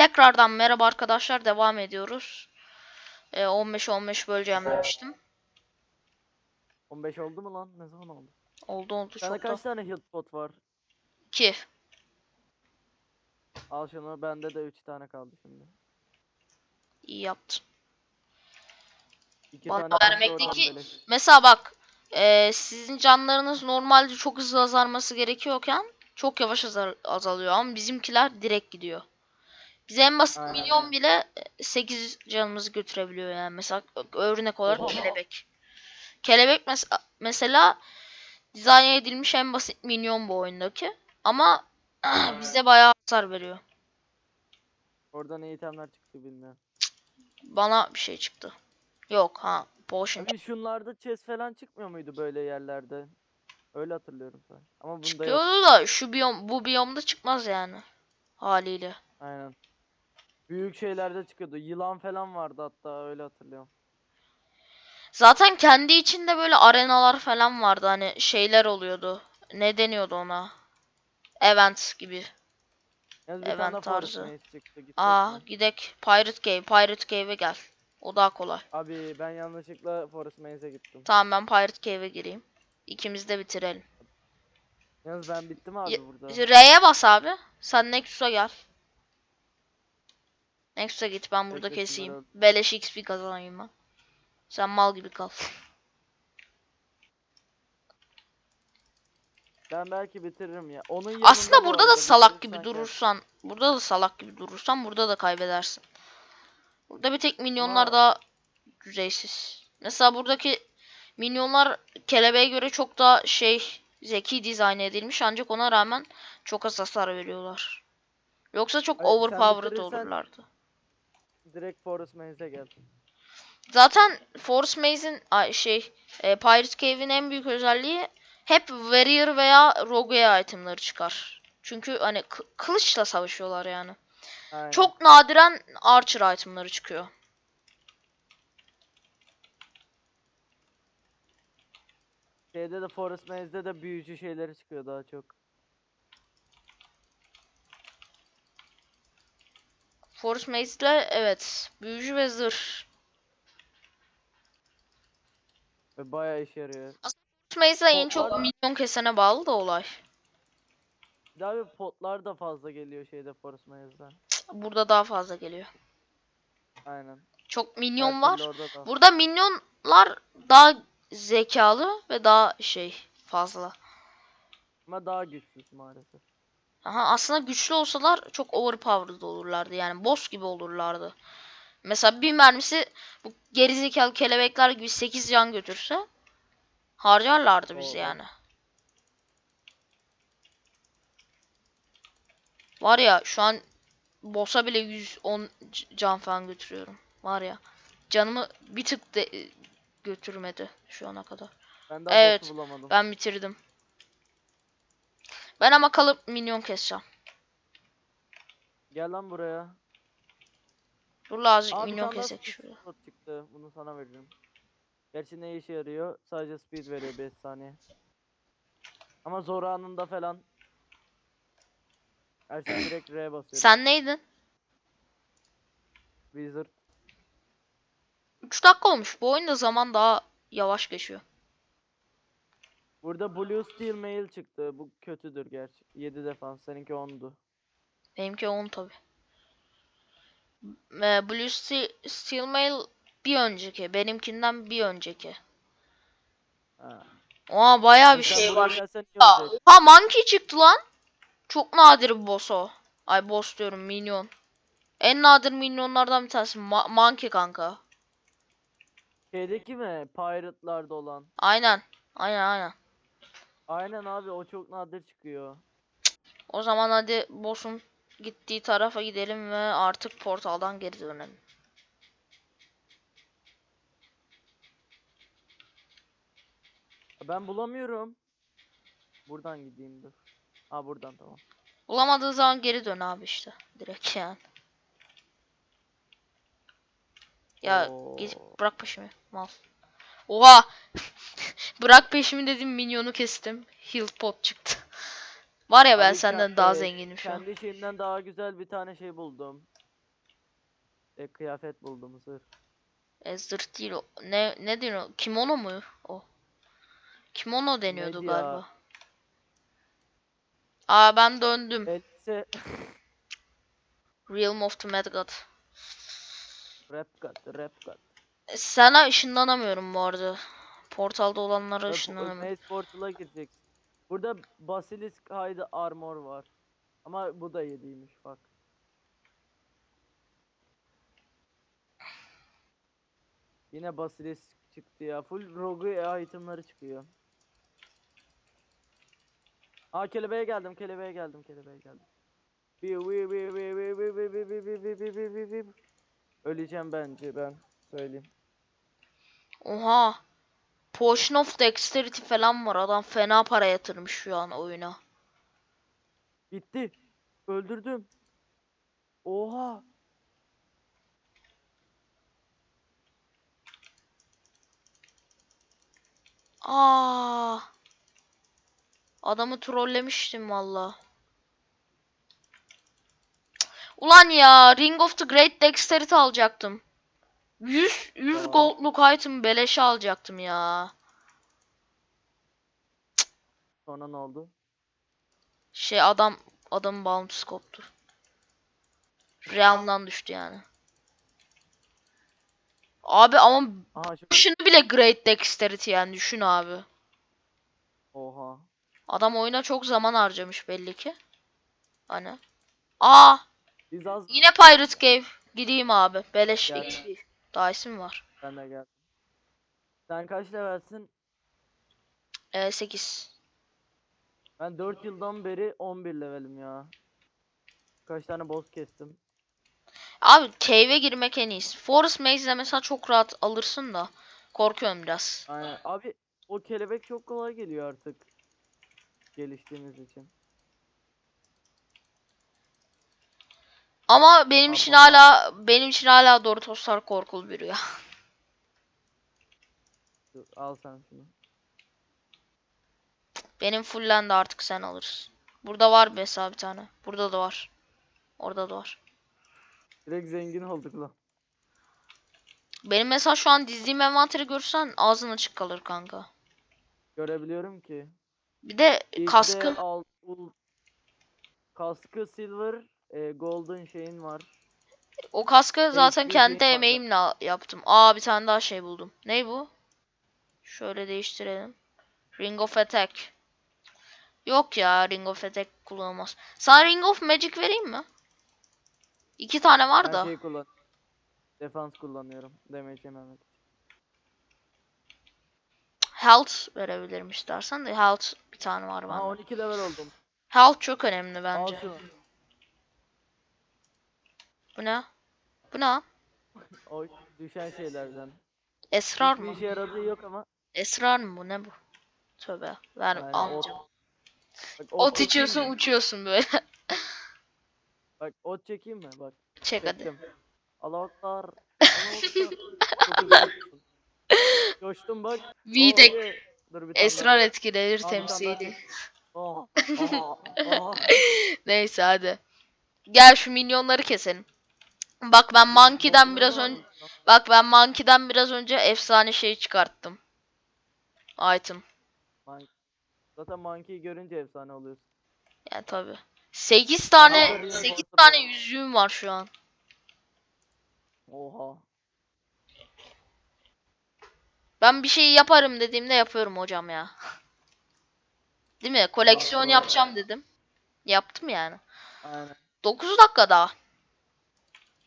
Tekrardan merhaba arkadaşlar devam ediyoruz. Ee, 15-15 böleceğim demiştim. 15 oldu mu lan? Ne zaman oldu? Oldu oldu Sende çok da. kaç tane heal pot var? 2. Al şunu. Bende de 3 tane kaldı şimdi. İyi yaptın. 2 Bana tane vermekteki-. Mesela bak ee, sizin canlarınız normalde çok hızlı azalması gerekiyorken çok yavaş azal- azalıyor ama bizimkiler direkt gidiyor. Bize en basit Aynen. milyon bile 8 canımızı götürebiliyor yani. Mesela örnek olarak Oha. kelebek. Kelebek mes- mesela dizayn edilmiş en basit minyon bu oyundaki. Ama bize bayağı hasar veriyor. Oradan iyi itemler çıktı bilmiyorum. Bana bir şey çıktı. Yok ha potion. Abi şunlarda chest falan çıkmıyor muydu böyle yerlerde? Öyle hatırlıyorum sanki. Ama bunda yok. Çıkıyordu da şu biyom bu biyomda çıkmaz yani. Haliyle. Aynen. Büyük şeylerde çıkıyordu. Yılan falan vardı hatta öyle hatırlıyorum. Zaten kendi içinde böyle arenalar falan vardı hani şeyler oluyordu. Ne deniyordu ona? Event gibi. Bir Event tarzı. Çıktı. Aa gidek Pirate Cave. Pirate Cave'e gel. O daha kolay. Abi ben yanlışlıkla Forest Maze'e gittim. Tamam ben Pirate Cave'e gireyim. İkimiz de bitirelim. Yalnız ben bittim abi Ya- burada. R'ye bas abi. Sen Nexus'a gel. Nexus'a git ben burada Bekle, keseyim. şunları Beleş XP kazanayım ben. Sen mal gibi kal. Ben belki bitiririm ya. Onun Aslında burada da salak gibi durursan, burada da salak gibi durursan burada da kaybedersin. Burada bir tek minyonlar Ama- daha düzeysiz. Mesela buradaki minyonlar kelebeğe göre çok daha şey zeki dizayn edilmiş ancak ona rağmen çok az hasar veriyorlar. Yoksa çok Hayır, overpowered olurlardı. Direkt Forest Maze'e gel. Zaten Force Maze'in şey e, Pirate Cave'in en büyük özelliği hep Warrior veya Rogue itemları çıkar. Çünkü hani kı- kılıçla savaşıyorlar yani. Aynen. Çok nadiren Archer itemları çıkıyor. Şeyde de Forest Maze'de de büyücü şeyleri çıkıyor daha çok. Force Maze'le evet büyücü ve zırh. Ve bayağı işe yarıyor. Force Maze'le en çok milyon kesene bağlı da olay. Daha bir potlar da fazla geliyor şeyde Forest Maze'den. Burada daha fazla geliyor. Aynen. Çok Her minyon var. orada da. Burada minyonlar daha zekalı ve daha şey fazla. Ama daha güçsüz maalesef. Aha, aslında güçlü olsalar çok overpowered olurlardı. Yani boss gibi olurlardı. Mesela bir mermisi bu gerizekalı kelebekler gibi 8 can götürse harcarlardı bizi Oo. yani. Var ya şu an boss'a bile 110 c- can falan götürüyorum. Var ya. Canımı bir tık de e, götürmedi şu ana kadar. Ben Evet. Ben bitirdim. Ben ama kalıp minyon keseceğim. Gel lan buraya. Dur la azıcık Aa, bir minyon kesek şuraya. slot çıktı. Bunu sana veririm. Gerçi ne işe yarıyor? Sadece speed veriyor 5 saniye. Ama zor anında falan. Her şey direkt R'ye basıyorum. Sen neydin? Wizard. 3 dakika olmuş. Bu oyunda zaman daha yavaş geçiyor. Burada Blue Steel Mail çıktı. Bu kötüdür gerçi. 7 defans. Seninki 10'du. Benimki 10 tabi. Blue Steel, Steel Mail bir önceki. Benimkinden bir önceki. Ha. Oha bayağı bir Sen şey var. Aa. Oha Monkey çıktı lan. Çok nadir bir boss o. Ay boss diyorum minyon. En nadir minyonlardan bir tanesi. Ma- Monkey kanka. Şeydeki mi? Pirate'larda olan. Aynen. Aynen aynen. Aynen abi o çok nadir çıkıyor. O zaman hadi boss'un gittiği tarafa gidelim ve artık portaldan geri dönelim. Ben bulamıyorum. Buradan gideyim dur. Ha buradan tamam. Bulamadığın zaman geri dön abi işte. Direkt yani. Ya git bırak peşimi. Mal. Oha! bırak peşimi dedim minyonu kestim. Heal pot çıktı. Var ya ben Abi senden ke- daha e, zenginim şu an. Kendi şeyimden daha güzel bir tane şey buldum. e, kıyafet buldum zırh. E, zırh değil o. Ne, ne deniyor? Kimono mu o? Kimono deniyordu Neydi ya? galiba. Aa ben döndüm. Elbise Realm of the Mad God. rap kat rap kat. E, Sana ışınlanamıyorum bu arada. Portalda olanlara Bak, ışınlanamıyorum. Maze Portal'a gireceksin. Burada Basilisk Hide Armor var. Ama bu da yediymiş bak. Yine Basilisk çıktı ya. Full Rogue itemları çıkıyor. Aa kelebeğe geldim, kelebeğe geldim, kelebeğe geldim. Bi- bi- bi- bi- bi- bi- bi- bi- bi- bi- bi- bi- bi- bi- bi. Öleceğim bence ben söyleyeyim. Oha. Potion of Dexterity falan var. Adam fena para yatırmış şu an oyuna. Gitti. Öldürdüm. Oha. Aa. Adamı trollemiştim valla. Ulan ya Ring of the Great Dexterity alacaktım. 100 100 Ya. goldluk item beleşe alacaktım ya. Sonra ne oldu? Şey adam adamın bounty'si koptu. Realm'dan düştü yani. Abi ama Aha şunu bile Great Dexterity yani düşün abi. oha. Adam oyuna çok zaman harcamış belli ki. Hani. Aa az Yine Pirate Cave. Gideyim abi. Beleş Gel. Daha isim var. ben de geldim. Sen kaç levelsin? Ee, 8. Ben 4 yıldan beri 11 levelim ya. Kaç tane boss kestim. Abi cave'e girmek en iyisi. Forest Maze'de mesela çok rahat alırsın da. Korkuyorum biraz. Aynen. Abi o kelebek çok kolay geliyor artık. Geliştiğimiz için. Ama benim için hala benim için hala Doritoslar korkulu bir rüya. Dur, al sen şunu. Benim fullendi artık sen alırsın. Burada var mesela bir tane. Burada da var. Orada da var. Direkt zengin olduk lan. Benim mesela şu an dizdiğim envanteri görsen ağzın açık kalır kanka. Görebiliyorum ki. Bir de İlk de kaskın al, ul- kaskı silver, e, golden şeyin var. O kaskı zaten bir kendi şey emeğimle yaptım. Aa bir tane daha şey buldum. Ne bu? Şöyle değiştirelim. Ring of Attack. Yok ya Ring of Attack kullanılmaz. Sana Ring of Magic vereyim mi? İki tane var Ben da. şey kullan. Defans kullanıyorum. Damage yememek. Health verebilirim istersen de Health bir tane var bende. 12 level oldum. Health çok önemli bence. şunu. Bu ne? Bu ne? O düşen şeylerden. Esrar Hiçbir mı? işe yaradığı yok ama. Esrar mı bu? Ne bu? Tövbe. Ver Aynen, almayacağım. ot. Bak, ot Ot çekeyim içiyorsun mi? uçuyorsun böyle. Bak ot çekeyim mi? Bak. Çek hadi. Çektim. Alaklar. Alaklar. Çok üzüldüm. Coştum bak. Dur bir tane Esrar etkilenir daha temsili. çek. daha. Oh, oh, oh. Neyse hadi. Gel şu minyonları keselim. Bak ben Monkey'den biraz önce bak ben Monkey'den biraz önce efsane şey çıkarttım. Item. Zaten monkey'i görünce efsane oluyorsun. Yani tabi. 8 tane Aferin, 8 Porter tane ya. yüzüğüm var şu an. Oha. Ben bir şey yaparım dediğimde yapıyorum hocam ya. Değil mi? Koleksiyon yapacağım dedim. Yaptım yani. Aynen. 9 dakika daha.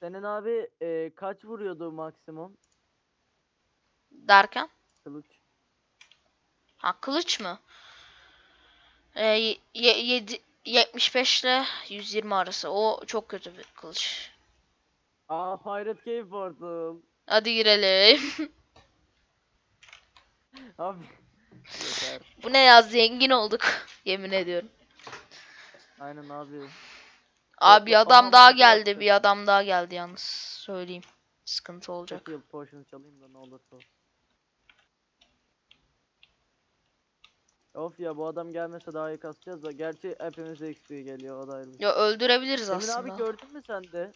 Senin abi e, kaç vuruyordu maksimum Derken. kılıç? Ha kılıç mı? Ee, ye- ye- yedi- 75 ile 120 arası. O çok kötü bir kılıç. Aa Pirate Cave Portal. Hadi girelim. Abi. Yeter. Bu ne ya zengin olduk. Yemin ediyorum. Aynen abi. Abi adam daha da geldi. Bir adam daha geldi yalnız. Söyleyeyim. Sıkıntı olacak. Çok yıl potion'u çalayım da ne olursa olsun. Of ya bu adam gelmese daha iyi kasacağız da. Gerçi hepimize XP geliyor o da ayrı bir şey. Ya öldürebiliriz Emin aslında. abi gördün mü sen de?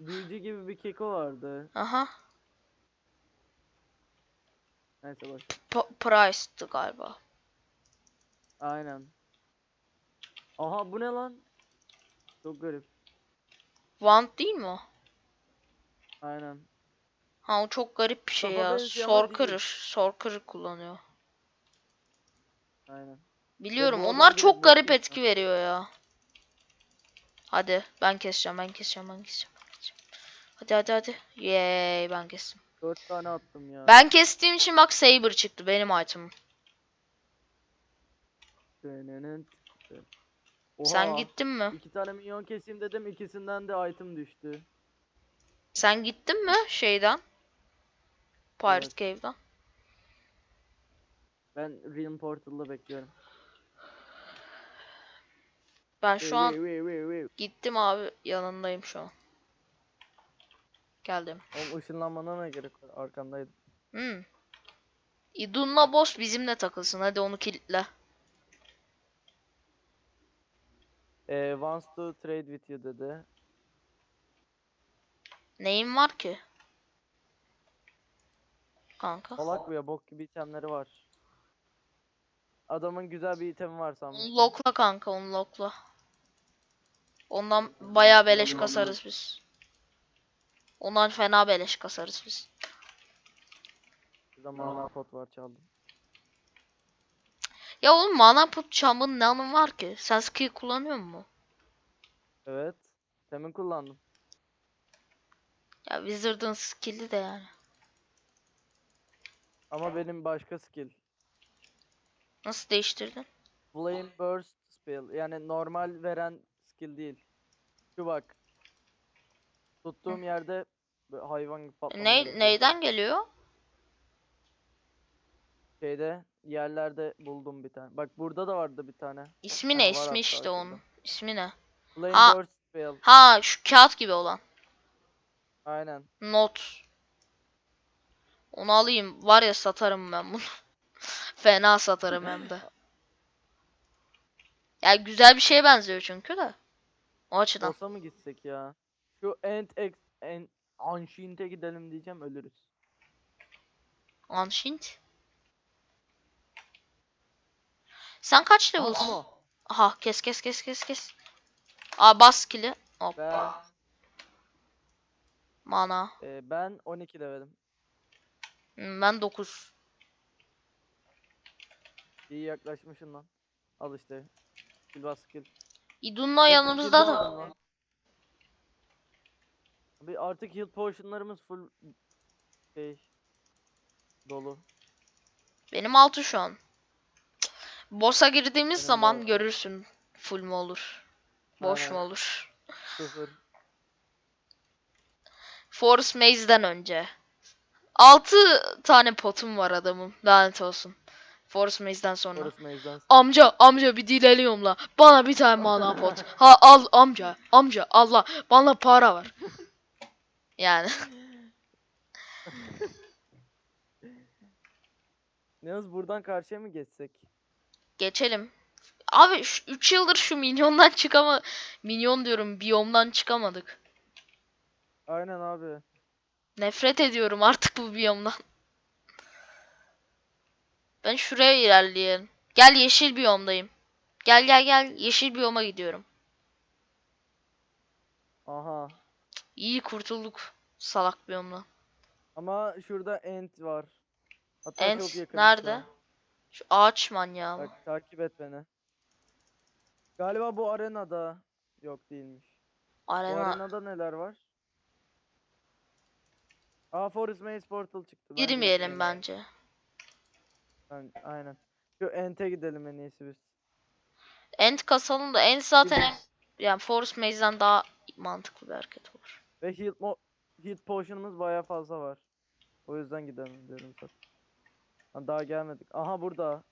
büyücü gibi bir keko vardı. Aha. Neyse boş. P- Price'tı galiba. Aynen. Aha bu ne lan? Çok garip. Want değil mi o? Aynen. Ha o çok garip bir şey Kafa ya. benziyor ama değil. Sorcerer. Sorcerer kullanıyor. Aynen. Biliyorum. bu adam Onlar çok garip bakıyor etki veriyor ya. Hadi ben keseceğim, ben keseceğim, ben keseceğim. ben keseceğim. Hadi hadi hadi. Yay ben kestim. Dört tane attım ya. Ben kestiğim için bak Saber çıktı benim item'ım. Dönenen çıktı. Sen Oha, gittin mi? İki tane minyon keseyim dedim ikisinden de item düştü. Sen gittin mi şeyden? Pirate Evet. Cave'den. Ben Realm Portal'da bekliyorum. Ben şu an gittim abi yanındayım şu an. Geldim. Oğlum ışınlanmana ne gerek var? Arkandaydım. Hmm. Idun'la boss bizimle takılsın. Hadi onu kilitle. Ee, wants to trade with you dedi. Neyin var ki? Kanka. Salak bu ya bok gibi itemleri var. Adamın güzel bir itemi var sanmış. Onu lokla kanka onu lokla. Ondan bayağı beleş kasarız biz. Ondan fena beleş kasarız biz. Burada mana pot var çaldım. Ya oğlum mana put çamın ne anı var ki? Sen skill kullanıyor musun? Evet. Temin kullandım. Ya Wizard'ın skill'i de yani. Ama benim başka skill. Nasıl değiştirdin? Flame Burst spell. Yani normal veren skill değil. Şu bak. Tuttuğum yerde böyle hayvan gibi Ne, neyden geliyor? Şeyde yerlerde buldum bir tane. Bak burada da vardı bir tane. İsmi ne? var İsmi işte şurada. onun. İsmi ne? Ha. Ha şu kağıt gibi olan. Aynen. Not. Onu alayım. Var ya satarım ben bunu. Fena satarım hem de. Ya güzel bir şeye benziyor çünkü de. O açıdan. Boss'a mı gitsek ya? Şu End X en Ancient'e gidelim diyeceğim ölürüz. Ancient. Sen kaç level'sın? Ama Aha kes kes kes kes kes. Aa bas skill'i. ben, Hoppa. Mana. e, ben 12 levelim. Hmm, Ben 9. İyi yaklaşmışsın lan. Al işte. Skill bas skill. Idun'la yanımızda da. lan. Abi artık heal potionlarımız full şey dolu. Benim 6 şu an. Boss'a girdiğimiz de zaman görürsün. Full mu olur? Boş mu Aynen. olur? Sıfır. Force Maze'den önce. 6 tane potum var adamım. Lanet olsun. Force Maze'den sonra. Forest Maze'den Amca amca bir dileniyorum la. Bana bir tane mana pot. Ha al amca amca Allah bana para var. Yani Yalnız buradan karşıya mı geçsek? Geçelim. Abi 3 yıldır şu minyondan çıkama minyon diyorum biyomdan çıkamadık. Aynen abi. Nefret ediyorum artık bu biyomdan. Ben şuraya ilerleyelim. Gel yeşil biyomdayım. Gel gel gel yeşil biyoma gidiyorum. Aha. İyi kurtulduk salak biyomdan. Ama şurada End var. Hatta End çok yakın nerede? Şu ağaç manyağı mı? Bak takip et beni. Galiba bu arenada. Yok değilmiş. Bu Arena. arenada neler var? Aa Forest Maze Portal çıktı. Bence Girmeyelim gitmeyelim. bence. Ben, aynen. Şu End'e gidelim en iyisi biz. End kasalım da end zaten en, yani Force Maze'den daha mantıklı bir hareket olur. Ve heal, mo heal potion'ımız baya fazla var. O yüzden gidelim diyorum zaten. Ha, daha gelmedik. Aha burada.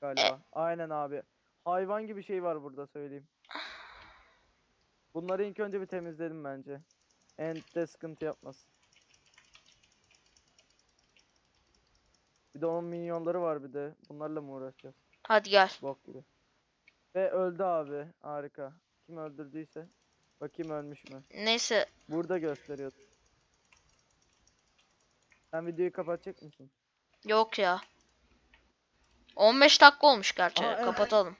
Galiba. Aynen abi. Hayvan gibi şey var burada söyleyeyim. Bunları ilk önce bir temizledim bence. End'de sıkıntı yapmasın. Bir de onun minyonları var bir de. Bunlarla mı uğraşacağız? Hadi gel. Bok gibi. Ve öldü abi. Harika. Kim öldürdüyse. Bakayım ölmüş mü? Neyse Burada gösteriyor. Sen videoyu kapatacak mısın? Yok ya. 15 dakika olmuş gerçi. Aa, evet. Kapatalım.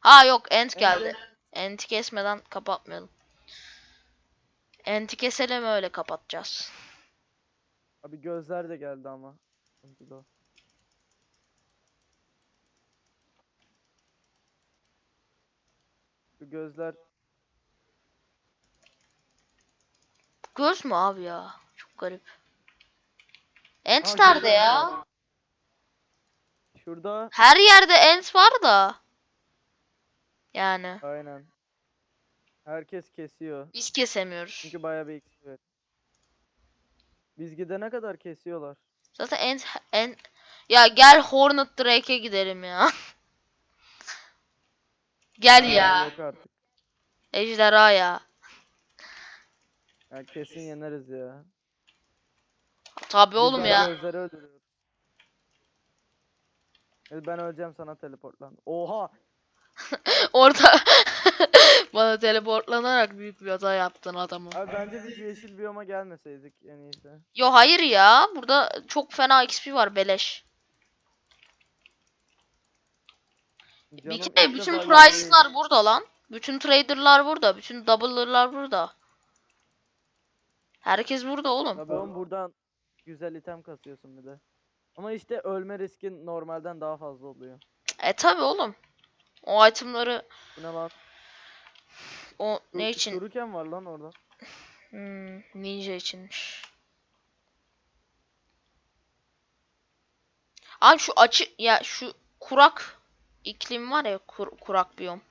Ha yok end geldi. End'i kesmeden kapatmayalım. End'i keselim öyle kapatacağız. Abi gözler de geldi ama. Şu gözler Göz mü abi ya? Çok garip. Aa, nerede şurada ya? var. Şurada Her yerde end var da. Yani aynen. Herkes kesiyor. biz kesemiyoruz. Çünkü bayağı bir XP ver. Biz gidene kadar kesiyorlar. Zaten end, end... Ya gel Hornet Drake'e gidelim ya. Gel ya. Yok artık. Ejderha ya. Ya kesin yeneriz ya. Tabii Biz oğlum ya. Gözleri öldürüyoruz. Evet, Ben öleceğim sana teleportlan. Oha! Orada bana teleportlanarak büyük bir hata yaptın adamı. Abi bence biz yeşil biyoma gelmeseydik en iyisi. Yo hayır ya. Burada çok fena XP var beleş. Bir Canım kere ilk bütün price'lar burada lan. Bütün trader'lar burada. Bütün doubler'lar burada. Herkes burada oğlum. Tabii oğlum buradan güzel item kasıyorsun bir de. Ama işte ölme riskin normalden daha fazla oluyor. E tabi oğlum. O itemları Bu ne lan? o Dur- ne için? Shuriken var lan orada. Hmm, ninja içinmiş. Abi şu açı ya şu kurak iklim var ya kur- kurak biyom.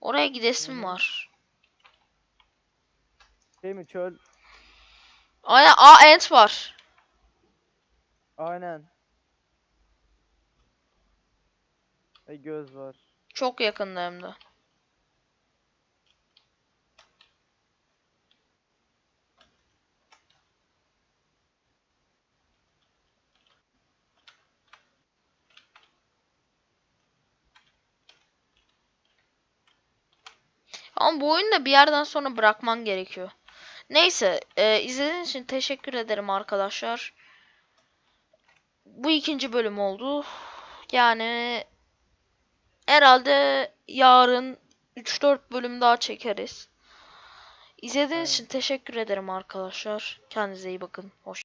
Oraya gidesim hı. var. Şey mi çöl? Aynen aa ant var. Aynen. E göz var. Çok yakında hem de. Ama bu oyunu da bir yerden sonra bırakman gerekiyor. Neyse, e, izlediğiniz için teşekkür ederim arkadaşlar. Bu ikinci bölüm oldu. Yani herhalde yarın 3-4 bölüm daha çekeriz. İzlediğiniz için teşekkür ederim arkadaşlar. Kendinize iyi bakın. Hoşça